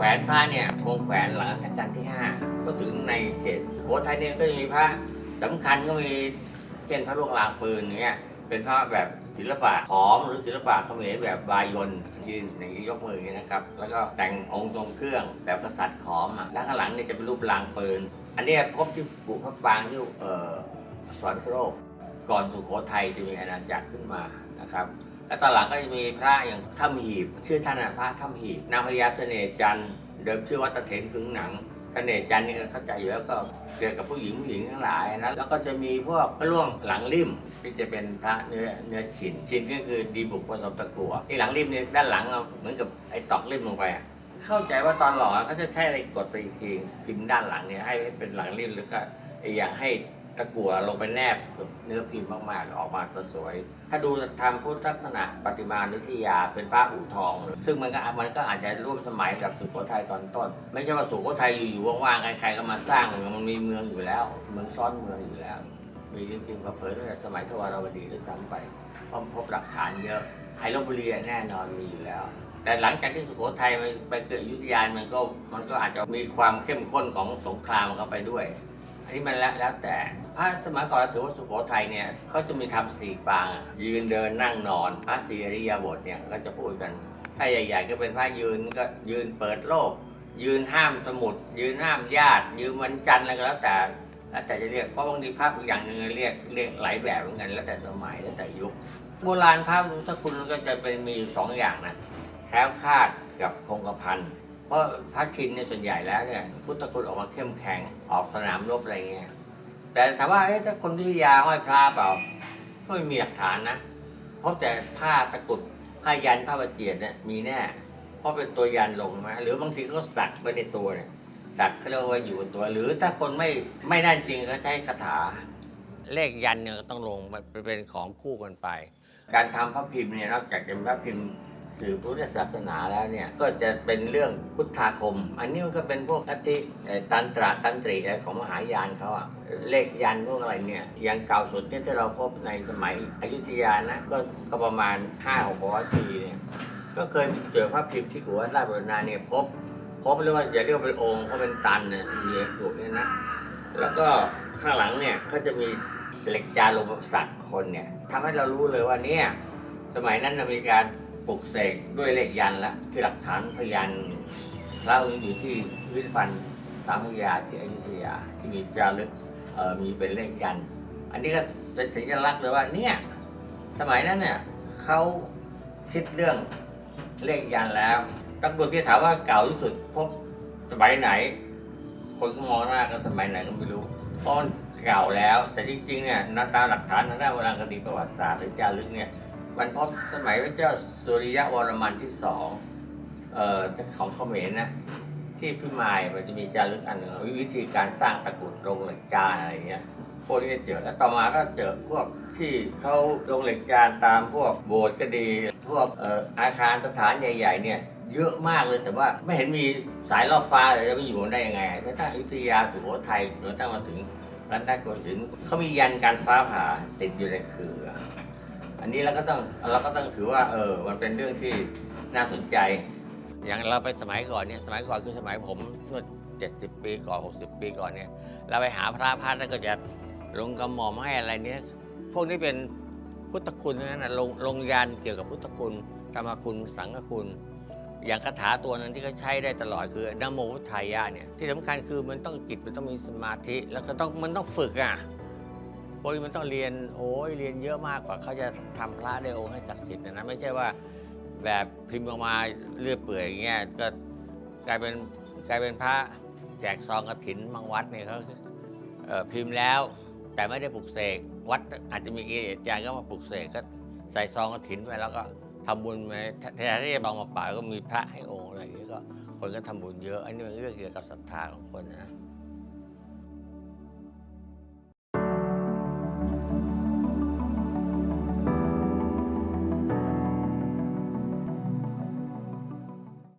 แขวนพระเนี่ยคงแขวนหลังรัชกาลที่ 5 ก็ถึงในเขตโขทัยเนี่ยก็จะมีพระสำคัญก็มีเช่นพระล่วงลางปืนเนี่ยเป็นพระแบบศิลปะขอมหรือศิลปะเขมรแบบบายนยืนอย่างนี้ยกมืออย่างนี้นะครับ แล้วก็แต่งองค์ทรงเครื่องแบบกษัตริย์ขอมอะแล้วข้างหลังเนี่ยจะเป็นรูปลางปืน อันนี้พบที่ปุพระปรางที่เอ่อสวรรคโลกก่อนสุโขทัยจะมีอาณาจักรขึ้นมานะครับ แล้วตอนหลังก็จะมีพระอย่างถ้ำหีบ ชื่อท่านพระถ้ำหีบนางพญาเสน่ห์จันทร์เดิมชื่อว่าตะเถนขึงหนังเสน่ห์จันทร์นี่ก็เข้าใจอยู่แล้วก็เกี่ยวกับผู้หญิงผู้หญิงทั้งหลายนะแล้วก็จะมีพวกพระล่วงหลังริมที่จะเป็นพระเนื้อเนื้อฉินฉินก็คือดีบุกผสมตะกั่วที่หลังริมเนี่ยด้านหลังเอาเหมือนกับไอ้ตอกริมลงไปเข้าใจว่าตอนหล่อเขาจะใช้อะไรกดไปอีกทีพิมพ์ด้านหลังเนี่ยให้เป็นหลังริมแล้วก็ไอ้อย่างให้ ตะกั่วลงไปแนบเนื้อพิมพ์มากๆ ออกมาสวยๆถ้าดูทำพุทธลักษณะปฏิมานุทยาเป็นพระอู่ทอง ซึ่งมันก็มันก็อาจจะร่วมสมัยกับสุโขทัยตอนต้น ไม่ใช่ว่าสุโขทัยอยู่ๆว่างๆใครๆก็มาสร้างมันมีเมืองอยู่แล้ว เมืองซ้อนเมืองอยู่แล้ว มีจริงๆเผยตั้งแต่สมัยทวารวดีด้วยซ้ำไปเพราะพบหลักฐานเยอะไฮลบุรีแน่นอนมีอยู่แล้วแต่หลังจากที่สุโขทัยไปเกิดยุทธยานมันก็มันก็อาจจะมีความเข้มข้นของสงครามเข้าไปด้วย อันนี้มันแล้วแล้วแต่พระสมัยก่อนเราถือว่าสุโขทัยเนี่ยเขาจะมีทำสี่ปางอะยืนเดินนั่งนอน พระสีอริยบทเนี่ยก็จะพูดกัน ถ้าใหญ่ ๆ ก็เป็นพระยืนก็ยืนเปิดโลก ยืนห้ามสมุด ยืนห้ามญาติ ยืนวันจันทร์อะไรก็แล้วแต่แล้วแต่จะเรียกเพราะบางทีพระอย่างหนึ่งเรียกเรียกหลายแบบเหมือนกันแล้วแต่สมัยแล้วแต่ยุค โบราณพระพุทธคุณก็จะเป็นมีอยู่สองอย่างนะแคล้วคลาดกับคงกระพัน เพราะพระชินเนี่ยส่วนใหญ่แล้วเนี่ยพุทธคุณออกมาเข้มแข็งออกสนามรบอะไรเงี้ยแต่ถามว่าเอ๊ะถ้าคนวิทยาห้อยพระเปล่าก็ไม่มีหลักฐานนะเพราะแต่ผ้าตะกุดผ้ายันผ้าประเจียดเนี่ยมีแน่เพราะเป็นตัวยันลงใช่ไหมหรือบางทีเขาสักไว้ในตัวเนี่ยสักเขาเรียกว่าอยู่บนตัว หรือถ้าคนไม่ไม่นั่นจริงก็ใช้คาถา เลขยันเนี่ยต้องลงเป็นของคู่กันไป การทำพระพิมพ์เนี่ยนอกจากจะเป็นพระพิมพ์ สื่อพุทธศาสนาแล้วเนี่ย ก็จะเป็นเรื่องพุทธาคม อันนี้มันก็เป็นพวกลัทธิตันตระตันตรีอะไรของมหายานเขาอะเลขยันพวกอะไรเนี่ยอย่างเก่าสุดเนี่ยที่เราพบในสมัยอยุธยานะก็ก็ประมาณ5้าหกร้อยปีเนี่ยก็เคยเจอพระพิมพ์ที่หัวราชบุรณาเนี่ยพบพบเรียกว่าอย่าเรียกว่าเป็นองค์เพราะเป็นตันเนี่ยมีกุเนี่ยนะแล้วก็ข้างหลังเนี่ยก็จะมีเหล็กจานลงมาสักคนเนี่ยทำให้เรารู้เลยว่าเนี่ยสมัยนั้นมีการ ปลุกเสกด้วยเล็กยันต์ละคือหลักฐานพยานเล่าอยู่ที่พิพิธภัณฑ์สามพระยาที่อยุธยาที่มีจารึกมีเป็นเลขยัน อันนี้ก็เป็นสัญลักษณ์เลยว่าเนี่ยสมัยนั้นเนี่ยเขาคิดเรื่องเลขยันแล้วตำรวจที่ถามว่าเก่าที่สุดพบสมัยไหน คนก็มองหน้ากันสมัยไหนก็ไม่รู้เพราะมันเก่าแล้ว แต่จริงๆเนี่ยนาตาหลักฐานทางด้านโบราณคดีประวัติศาสตร์หรือจารึกเนี่ย มันพบสมัยพระเจ้าสุริยะวรมันที่สองเอ่อของเขมรนะ ที่พิมายมันจะมีจารึกอันหนึ่งวิธีการสร้างตะกรุดโรงเหล็กจานอะไรเงี้ยพวกนี้เจอแล้วต่อมาก็เจอพวกที่เขาลงเหล็กจานตามพวกโบสถ์ก็ดี พวกเอ่ออาคารสถานใหญ่ ๆ เนี่ยเยอะมากเลยแต่ว่าไม่เห็นมีสายล่อฟ้าเลยจะไปอยู่ได้ยังไงถ้าตั้งอยุธยาสุโขทัยจนตั้งมาถึงรัตนโกสินทร์เขามียันการฟ้าผ่าติดอยู่ในเคือ อันนี้เราก็ต้องเราก็ต้องถือว่าเออมันเป็นเรื่องที่น่าสนใจ อย่างเราไปสมัยก่อนเนี่ยสมัยก่อนคือสมัยผมเมื่อ70 ปีก่อน 60 ปีก่อนเนี่ยเราไปหาพระพระแล้วก็จะลงกระหม่อมให้อะไรเนี่ยพวกนี้เป็นพุทธคุณนั้นนะลงลงยันเกี่ยวกับพุทธคุณธรรมคุณสังฆคุณ อย่างคาถาตัวนั้นที่เขาใช้ได้ตลอดคือนโมพุทธายะเนี่ยที่สำคัญคือมันต้องจิตมันต้องมีสมาธิ แล้วก็ต้องมันต้องฝึกอะ กนี้มันต้องเรียนโอ้ยเรียนเยอะมากกว่าเขาจะทำพระได้องค์ให้ศักดิ์สิทธิ์นะนะไม่ใช่ว่าแบบพิมพ์ออกมาเลื่อยเปื่อยอย่างเงี้ยก็กลายเป็นกลายเป็นพระแจกซองกระถินบางวัดเนี่ยเขาเอ่อพิมพ์แล้ว แต่ไม่ได้ปลุกเสกวัดอาจจะมีเกจิอาจารย์ก็มาปลุกเสกก็ใส่ซองกระถินไปแล้วก็ทำบุญไปแทนที่จะบางมาป่าก็มีพระให้องค์อะไรอย่างนี้ก็คนก็ทำบุญเยอะอันนี้เป็นเรื่องเกี่ยวกับศรัทธาของคนนะ